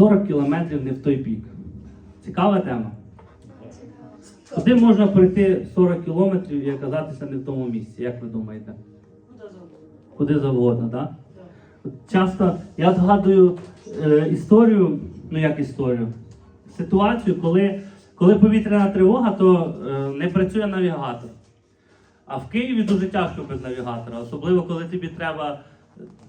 40 кілометрів не в той бік. Цікава тема. Куди можна пройти 40 кілометрів і оказатися не в тому місці, як ви думаєте? Куди завгодно, так? Да? Часто я згадую е, історію, ну як історію, ситуацію, коли, коли повітряна тривога, то е, не працює навігатор. А в Києві дуже тяжко без навігатора, особливо коли тобі треба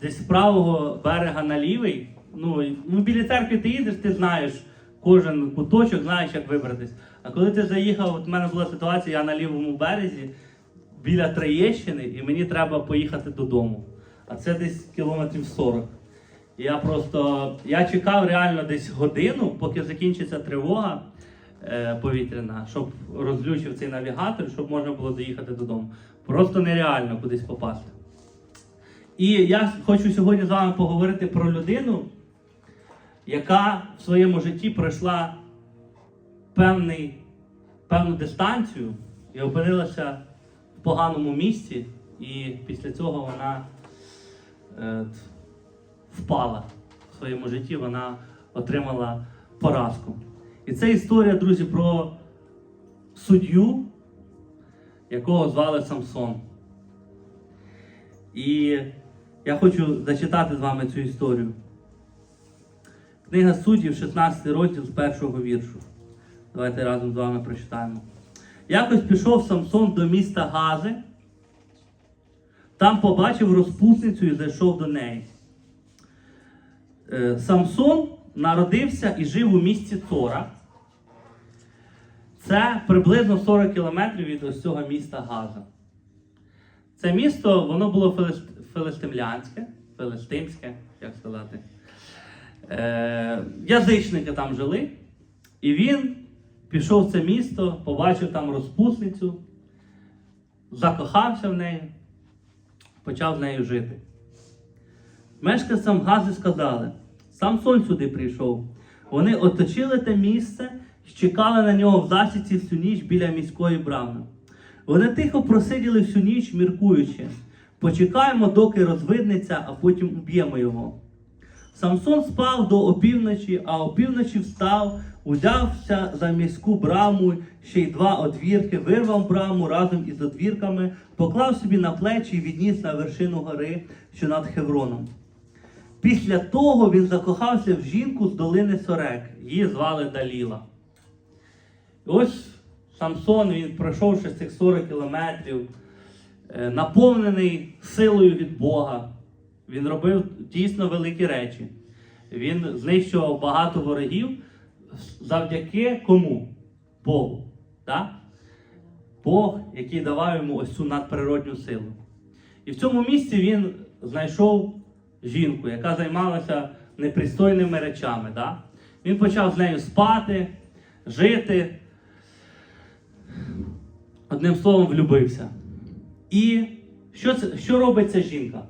десь з правого берега на лівий. Ну, ну біля церкви ти їдеш, ти знаєш кожен куточок, знаєш, як вибратись. А коли ти заїхав, от в мене була ситуація, я на лівому березі біля Троєщини, і мені треба поїхати додому. А це десь кілометрів 40. І Я просто я чекав реально десь годину, поки закінчиться тривога е, повітряна, щоб розлючив цей навігатор, щоб можна було доїхати додому. Просто нереально кудись попасти. І я хочу сьогодні з вами поговорити про людину, яка в своєму житті пройшла певний, певну дистанцію і опинилася в поганому місці, і після цього вона е, впала в своєму житті, вона отримала поразку. І це історія, друзі, про суддю, якого звали Самсон. І я хочу зачитати з вами цю історію. Книга суддів, 16 розділ з першого віршу. Давайте разом з вами прочитаємо. Якось пішов Самсон до міста Гази, там побачив розпусницю і зайшов до неї. Е, Самсон народився і жив у місті Цора. Це приблизно 40 кілометрів від ось цього міста Газа. Це місто, воно було филист- филистимлянське, филистимське, як сказати. Е, язичники там жили, і він пішов в це місто, побачив там розпусницю, закохався в неї, почав з нею жити. Мешканцям Гази сказали: Самсон сюди прийшов. Вони оточили те місце і чекали на нього в засідці всю ніч біля міської брами. Вони тихо просиділи всю ніч, міркуючи. Почекаємо, доки розвиднеться, а потім уб'ємо його. Самсон спав до опівночі, а опівночі встав, узявся за міську браму, ще й два одвірки, вирвав браму разом із одвірками, поклав собі на плечі і відніс на вершину гори, що над Хевроном. Після того він закохався в жінку з долини Сорек. Її звали Даліла. І ось Самсон, він пройшовши цих 40 кілометрів, е, наповнений силою від Бога. Він робив дійсно великі речі. Він знищував багато ворогів завдяки кому? Богу. Так? Бог, який давав йому ось цю надприродню силу. І в цьому місці він знайшов жінку, яка займалася непристойними речами. Да? Він почав з нею спати, жити. Одним словом, влюбився. І що, це, що робить ця жінка?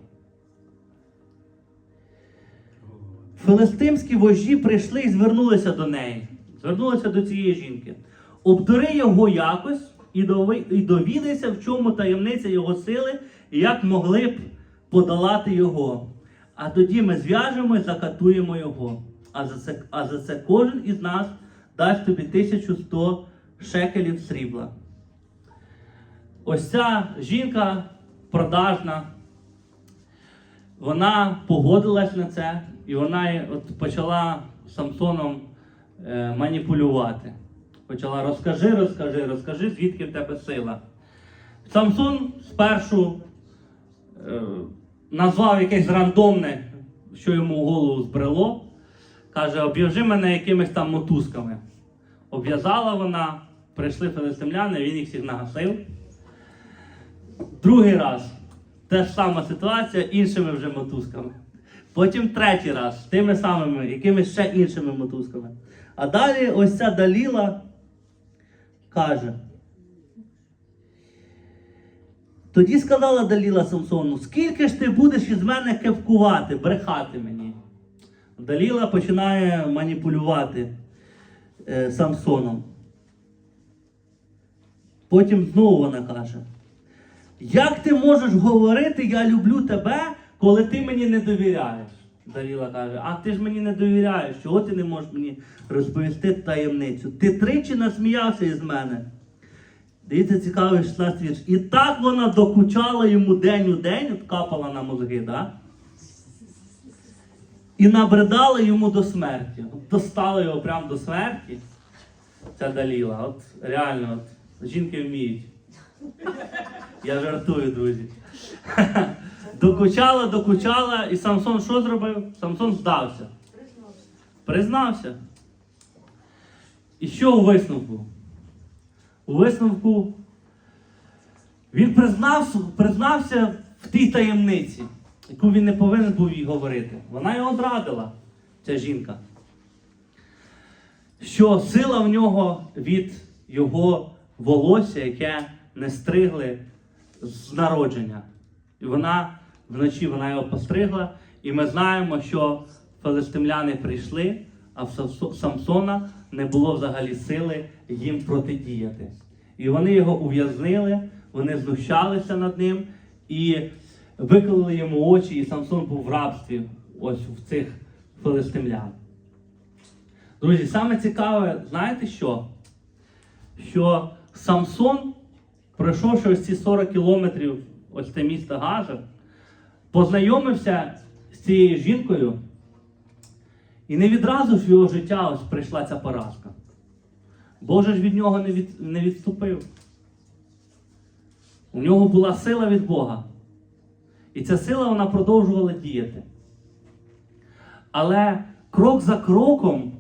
Филистимські вожді прийшли і звернулися до неї. Звернулися до цієї жінки. Обдури його якось і довідайся, в чому таємниця його сили, і як могли б подолати його. А тоді ми зв'яжемо і закатуємо його. А за це, а за це кожен із нас дасть тобі 1100 шекелів срібла. Ось ця жінка продажна, вона погодилась на це, і вона от почала Самсоном е, маніпулювати. Почала розкажи, розкажи, розкажи, звідки в тебе сила. Самсон спершу е, назвав якесь рандомне, що йому в голову збрело. Каже, обв'яжи мене якимись там мотузками. Обв'язала вона, прийшли филистимляни, він їх всіх нагасив. Другий раз та ж сама ситуація іншими вже мотузками. Потім третій раз тими самими, якимись ще іншими мотузками. А далі ось ця Даліла каже. Тоді сказала Даліла Самсону, скільки ж ти будеш із мене кепкувати, брехати мені. Даліла починає маніпулювати е, Самсоном. Потім знову вона каже: Як ти можеш говорити, я люблю тебе, коли ти мені не довіряєш? Даліла каже, а ти ж мені не довіряєш, чого ти не можеш мені розповісти таємницю? Ти тричі насміявся із мене. Дивіться, цікавий 16 вірш. І так вона докучала йому день у день, от капала на мозги, да? і набридала йому до смерті. От достала його прямо до смерті. Ця Даліла. От реально, от, жінки вміють. Я жартую, друзі. Докучала, докучала, і Самсон що зробив? Самсон здався. Признався. І що у висновку? У висновку він признався, признався в тій таємниці, яку він не повинен був їй говорити. Вона його зрадила, ця жінка. Що сила в нього від його волосся, яке не стригли з народження. І вона вночі вона його постригла, і ми знаємо, що филистимляни прийшли, а в Самсона не було взагалі сили їм протидіяти. І вони його ув'язнили, вони знущалися над ним і виклали йому очі, і Самсон був в рабстві ось в цих филистимлян. Друзі, саме цікаве, знаєте що? Що Самсон, пройшовши ось ці 40 кілометрів, ось це місто Газа, познайомився з цією жінкою, і не відразу ж в його життя ось прийшла ця поразка. Боже ж від нього не, від, не відступив. У нього була сила від Бога. І ця сила вона продовжувала діяти. Але крок за кроком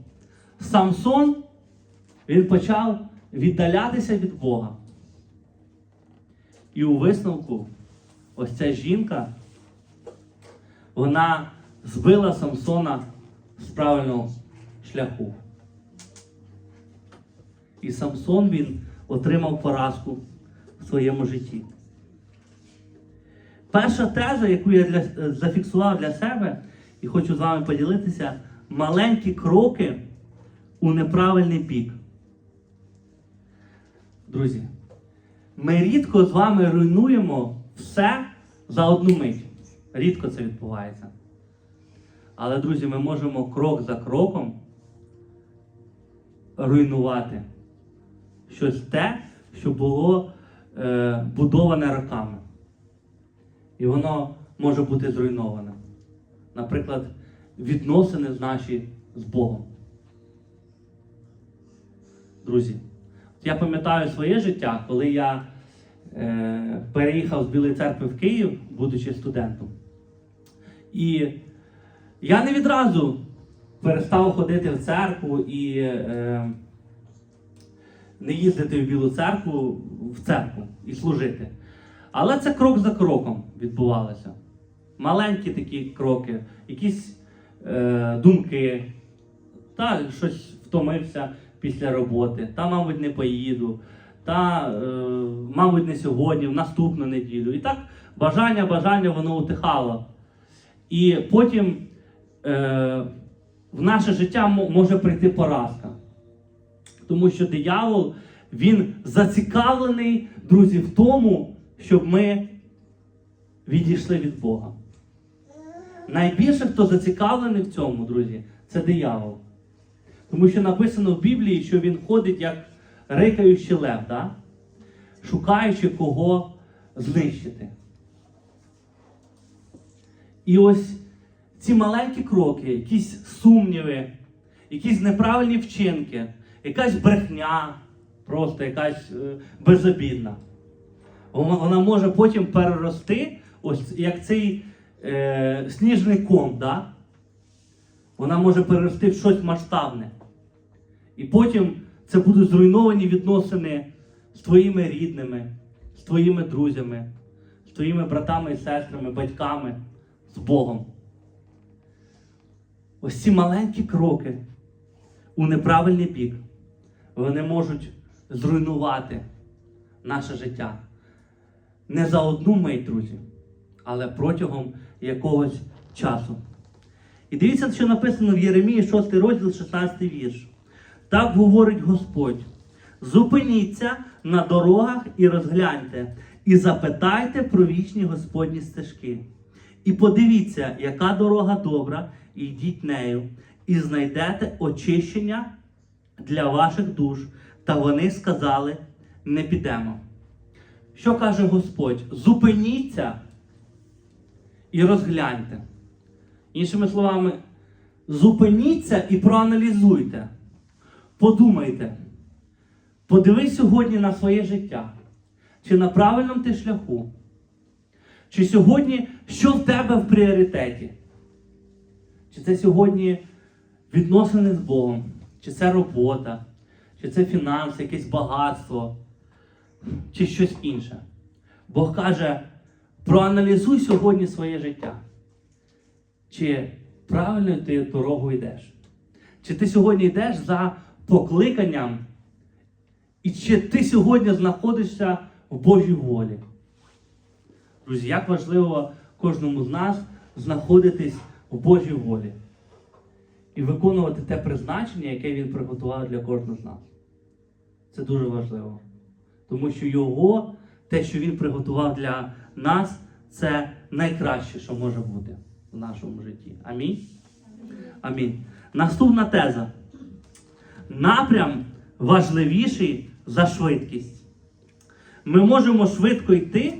Самсон він почав віддалятися від Бога. І у висновку ось ця жінка, вона збила Самсона з правильного шляху. І Самсон він отримав поразку в своєму житті. Перша теза, яку я для, зафіксував для себе і хочу з вами поділитися, маленькі кроки у неправильний бік. Друзі, ми рідко з вами руйнуємо все за одну мить. Рідко це відбувається. Але, друзі, ми можемо крок за кроком руйнувати щось те, що було е, будоване роками. І воно може бути зруйноване. Наприклад, відносини наші з Богом. Друзі, я пам'ятаю своє життя, коли я е, переїхав з Білої церкви в Київ, будучи студентом. І я не відразу перестав ходити в церкву і е, не їздити в Білу церкву в церкву і служити. Але це крок за кроком відбувалося. Маленькі такі кроки, якісь е, думки, та щось втомився після роботи, та, мабуть, не поїду, та, е, мабуть, не сьогодні, в наступну неділю. І так бажання, бажання воно утихало. І потім е, в наше життя може прийти поразка. Тому що диявол, він зацікавлений, друзі, в тому, щоб ми відійшли від Бога. Найбільше, хто зацікавлений в цьому, друзі, це диявол. Тому що написано в Біблії, що він ходить як рикаючий лев, да? шукаючи кого знищити. І ось ці маленькі кроки, якісь сумніви, якісь неправильні вчинки, якась брехня, просто якась е, безобідна. Вона може потім перерости, ось як цей е, сніжний ком, да? вона може перерости в щось масштабне. І потім це будуть зруйновані відносини з твоїми рідними, з твоїми друзями, з твоїми братами і сестрами, батьками, з Богом. Ось ці маленькі кроки у неправильний бік, вони можуть зруйнувати наше життя. Не за одну мить, друзі, але протягом якогось часу. І дивіться, що написано в Єремії 6 розділ, 16 вірш. Так говорить Господь: зупиніться на дорогах і розгляньте, і запитайте про вічні Господні стежки, І подивіться, яка дорога добра, і йдіть нею, і знайдете очищення для ваших душ. Та вони сказали: не підемо. Що каже Господь? Зупиніться і розгляньте. Іншими словами, зупиніться і проаналізуйте. Подумайте, подивись сьогодні на своє життя. Чи на правильному ти шляху? Чи сьогодні що в тебе в пріоритеті? Чи це сьогодні відносини з Богом? Чи це робота? Чи це фінанси, якесь багатство? Чи щось інше? Бог каже, проаналізуй сьогодні своє життя. Чи правильною ти дорогою йдеш? Чи ти сьогодні йдеш за покликанням? І чи ти сьогодні знаходишся в Божій волі? Друзі, як важливо кожному з нас знаходитись в Божій волі і виконувати те призначення, яке Він приготував для кожного з нас. Це дуже важливо. Тому що Його, те, що Він приготував для нас, це найкраще, що може бути в нашому житті. Амінь. Амінь. Наступна теза. Напрям важливіший за швидкість. Ми можемо швидко йти,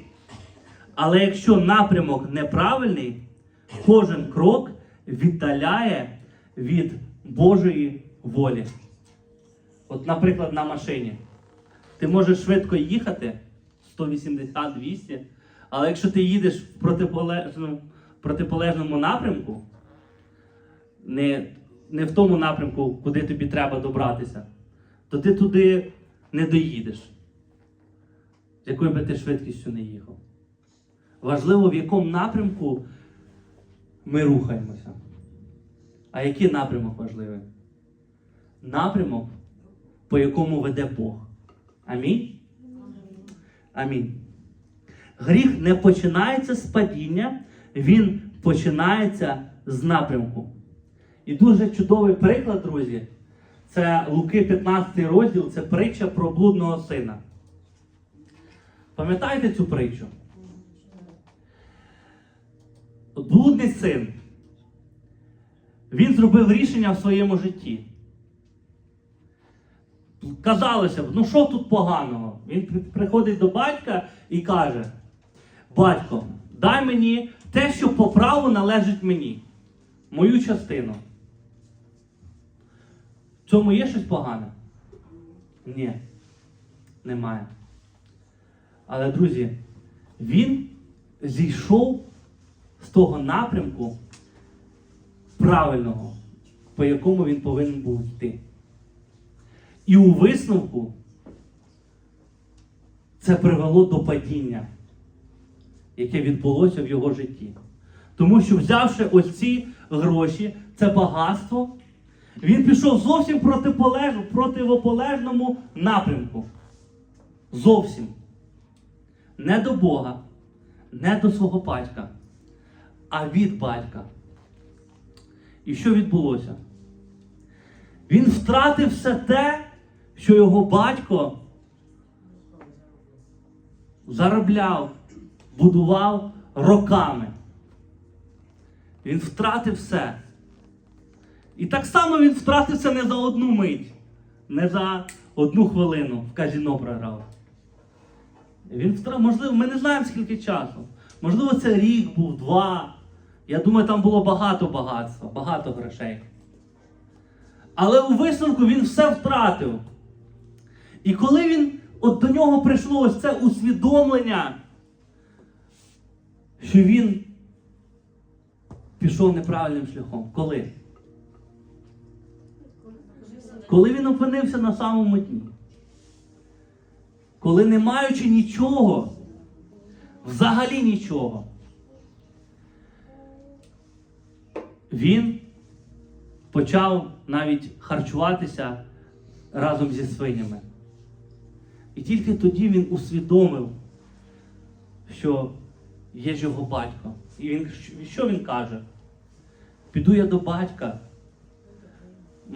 але якщо напрямок неправильний, кожен крок віддаляє від Божої волі. От, наприклад, на машині. Ти можеш швидко їхати 180-200, але якщо ти їдеш в протиполежному, протиполежному напрямку, не, не в тому напрямку, куди тобі треба добратися, то ти туди не доїдеш, якою би ти швидкістю не їхав. Важливо, в якому напрямку ми рухаємося. А який напрямок важливий? Напрямок, по якому веде Бог. Амінь? Амінь. Гріх не починається з падіння, він починається з напрямку. І дуже чудовий приклад, друзі, це Луки 15 розділ, це притча про блудного сина. Пам'ятаєте цю притчу? Блудний син. Він зробив рішення в своєму житті. Казалося б, ну що тут поганого? Він приходить до батька і каже: Батько, дай мені те, що по праву належить мені, мою частину. В цьому є щось погане? Ні, немає. Але, друзі, він зійшов того напрямку правильного, по якому він повинен був йти. І у висновку це привело до падіння, яке відбулося в його житті. Тому що, взявши ось ці гроші, це багатство, він пішов зовсім протиполеж... противополежному напрямку. Зовсім. Не до Бога, не до свого батька, а від батька. І що відбулося? Він втратив все те, що його батько заробляв, будував роками. Він втратив все. І так само він втратився не за одну мить, не за одну хвилину в казіно програв. Він втратив, можливо, ми не знаємо скільки часу. Можливо, це рік був, два. Я думаю, там було багато багатства, багато грошей. Але у висновку він все втратив. І коли він от до нього прийшло ось це усвідомлення, що він пішов неправильним шляхом. Коли? Коли він опинився на самому дні. Коли не маючи нічого, взагалі нічого, він почав навіть харчуватися разом зі свинями. І тільки тоді він усвідомив, що є ж його батько. І він що він каже? Піду я до батька.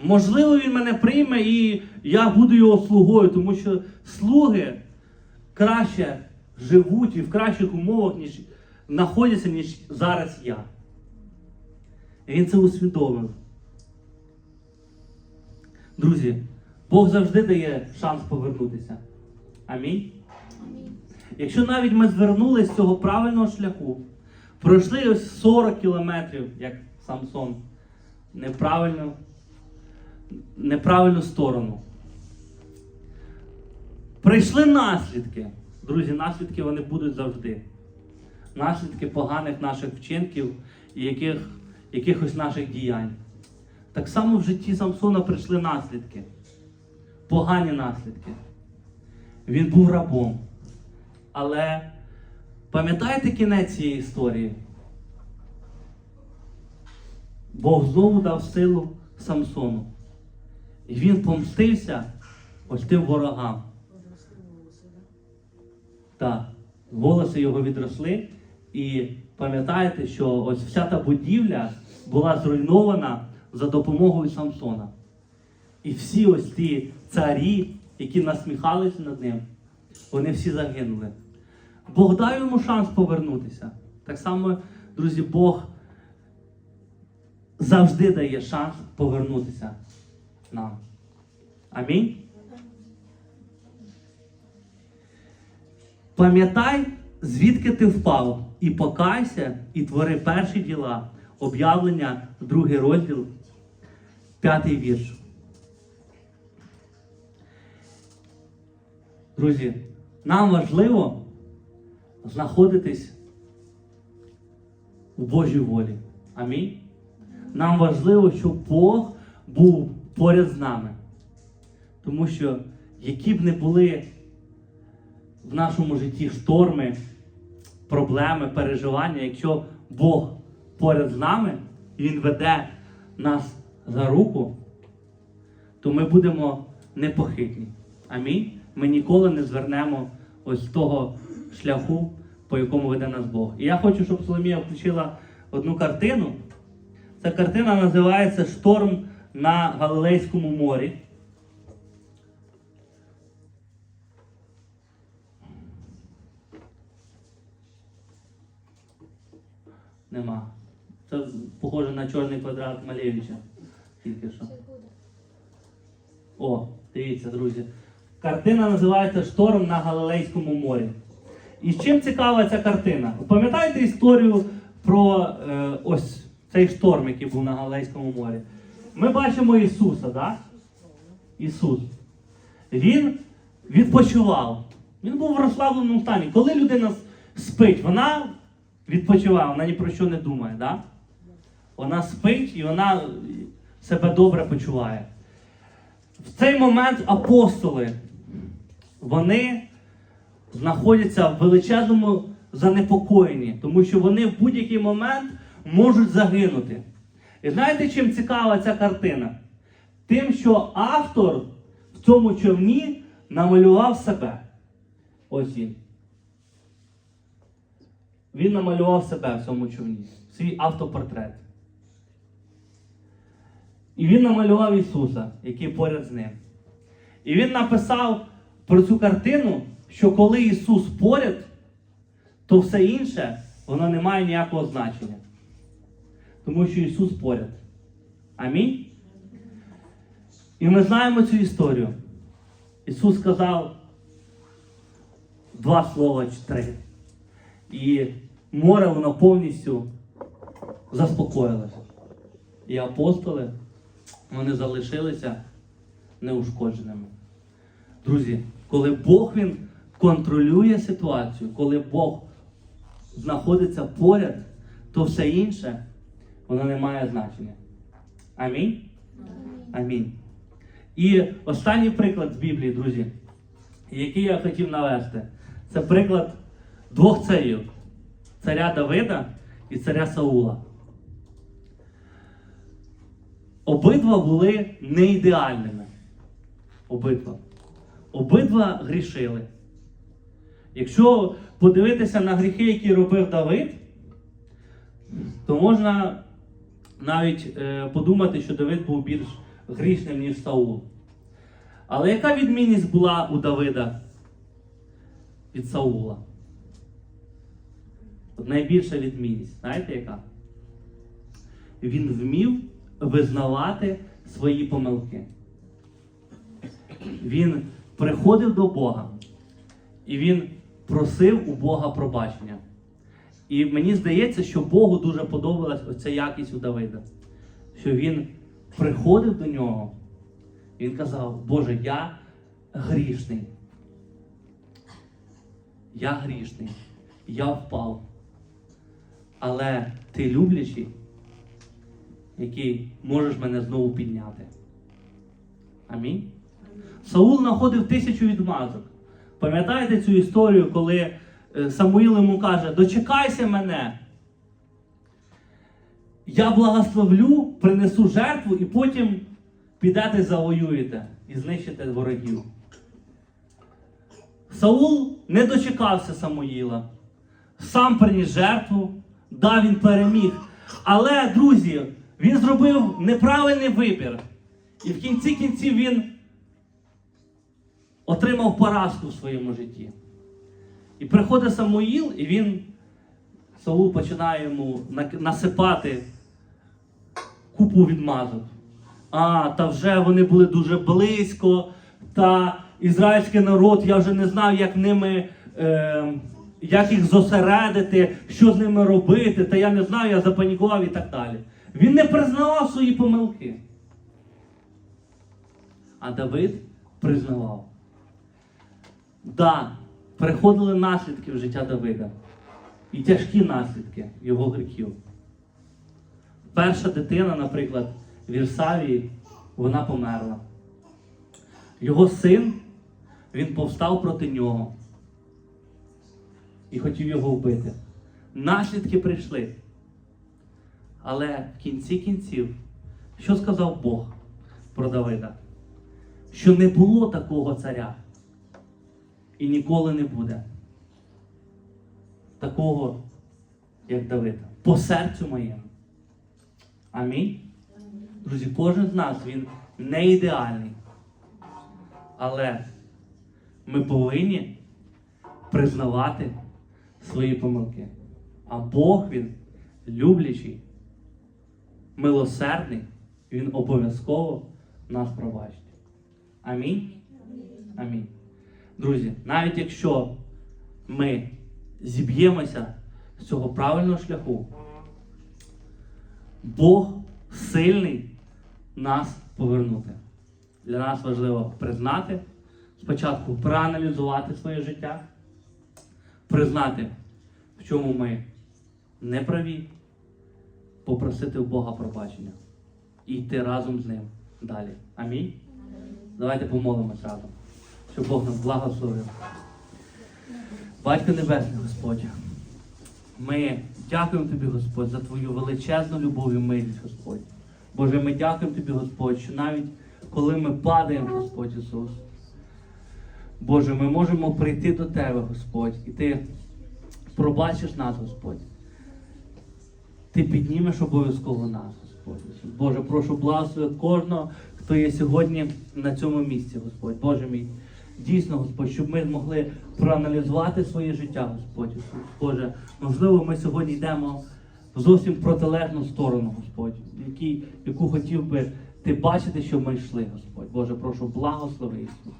Можливо, він мене прийме і я буду його слугою, тому що слуги краще живуть і в кращих умовах, ніж знаходяться, ніж зараз я. Він це усвідомив. Друзі, Бог завжди дає шанс повернутися. Амінь. Якщо навіть ми звернулися з цього правильного шляху, пройшли ось 40 кілометрів, як Самсон, неправильно, неправильну сторону. Прийшли наслідки. Друзі, наслідки вони будуть завжди. Наслідки поганих наших вчинків яких, якихось наших діянь. Так само в житті Самсона прийшли наслідки. Погані наслідки. Він був рабом. Але пам'ятаєте кінець цієї історії? Бог знову дав силу Самсону. І він помстився ось тим ворогам. Так, волоси його відросли. І пам'ятаєте, що ось вся та будівля була зруйнована за допомогою Самсона. І всі ось ті царі, які насміхалися над ним, вони всі загинули. Бог дав йому шанс повернутися. Так само, друзі, Бог завжди дає шанс повернутися нам. Амінь. Пам'ятай, звідки ти впав, і покайся, і твори перші діла, об'явлення, другий розділ, п'ятий вірш. Друзі, нам важливо знаходитись у Божій волі. Амінь. Нам важливо, щоб Бог був поряд з нами. Тому що, які б не були в нашому житті шторми, проблеми, переживання, якщо Бог поряд з нами Він веде нас за руку, то ми будемо непохитні. Амінь. Ми ніколи не звернемо ось з того шляху, по якому веде нас Бог. І я хочу, щоб Соломія включила одну картину. Ця картина називається Шторм на Галилейському морі. Нема. Це похоже на чорний квадрат Малевича. Тільки що. О, дивіться, друзі. Картина називається Шторм на Галилейському морі. І з чим цікава ця картина? Пам'ятаєте історію про е, ось цей шторм, який був на Галилейському морі? Ми бачимо Ісуса, так? Ісус. Він відпочивав. Він був в розслабленому стані. Коли людина спить, вона відпочиває, вона ні про що не думає. Да? Вона спить і вона себе добре почуває. В цей момент апостоли, вони знаходяться в величезному занепокоєнні, тому що вони в будь-який момент можуть загинути. І знаєте, чим цікава ця картина? Тим, що автор в цьому човні намалював себе. Ось він. Він намалював себе в цьому човні, свій автопортрет. І він намалював Ісуса, який поряд з ним. І він написав про цю картину, що коли Ісус поряд, то все інше воно не має ніякого значення. Тому що Ісус поряд. Амінь. І ми знаємо цю історію. Ісус сказав два слова чи три. І море воно повністю заспокоїлося. І апостоли вони залишилися неушкодженими. Друзі, коли Бог Він контролює ситуацію, коли Бог знаходиться поряд, то все інше воно не має значення. Амінь? Амінь. І останній приклад з Біблії, друзі, який я хотів навести, це приклад двох царів: царя Давида і царя Саула. Обидва були не ідеальними. Обидва. Обидва грішили. Якщо подивитися на гріхи, які робив Давид, то можна навіть е, подумати, що Давид був більш грішним, ніж Саул. Але яка відмінність була у Давида від Саула? Найбільша відмінність, знаєте яка? Він вмів визнавати свої помилки. Він приходив до Бога і він просив у Бога пробачення. І мені здається, що Богу дуже подобалась оця якість у Давида. Що він приходив до нього, і він казав, Боже, я грішний. Я грішний, я впав. Але ти люблячий, який можеш мене знову підняти. Амінь. Саул знаходив тисячу відмазок. Пам'ятаєте цю історію, коли е, Самуїл йому каже: дочекайся мене. Я благословлю, принесу жертву, і потім підете завоюєте і знищите ворогів. Саул не дочекався Самуїла, сам приніс жертву, да, він переміг. Але, друзі, він зробив неправильний вибір. І в кінці кінців він отримав поразку в своєму житті. І приходить Самуїл, і він, Саул починає йому насипати купу відмазок. А, та вже вони були дуже близько, та ізраїльський народ, я вже не знав, як ними, е, як їх зосередити, що з ними робити, та я не знаю, я запанікував і так далі. Він не признавав свої помилки. А Давид признавав. Да, приходили наслідки в життя Давида. І тяжкі наслідки його гріхів. Перша дитина, наприклад, в Ірсавії, вона померла. Його син, він повстав проти нього і хотів його вбити. Наслідки прийшли. Але в кінці кінців, що сказав Бог про Давида? Що не було такого царя і ніколи не буде. Такого, як Давида. По серцю моєму. Амінь. Друзі, кожен з нас він не ідеальний. Але ми повинні признавати свої помилки. А Бог він люблячий, милосердний, він обов'язково нас пробачить. Амінь. Амінь. Друзі, навіть якщо ми зіб'ємося з цього правильного шляху, Бог сильний нас повернути. Для нас важливо признати, спочатку проаналізувати своє життя, признати, в чому ми не праві, попросити у Бога пробачення і йти разом з ним далі. Амінь. Давайте помолимось разом, щоб Бог нас благословив. Батько Небесний Господь, ми дякуємо Тобі, Господь, за Твою величезну любов і милість, Господь. Боже, ми дякуємо Тобі, Господь, що навіть коли ми падаємо, Господь Ісус, Боже, ми можемо прийти до Тебе, Господь, і Ти пробачиш нас, Господь. Ти піднімеш обов'язково нас, Господь. Боже, прошу благослови кожного, хто є сьогодні на цьому місці, Господь. Боже мій. Дійсно, Господь, щоб ми змогли проаналізувати своє життя, Господь Боже, можливо, ми сьогодні йдемо в зовсім протилежну сторону, Господь, який, яку хотів би ти бачити, що ми йшли, Господь. Боже, прошу, благослови Ісус.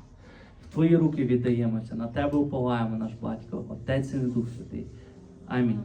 Твої руки віддаємося, на Тебе уповаємо, наш батько, Отець і Дух Святий. Амінь.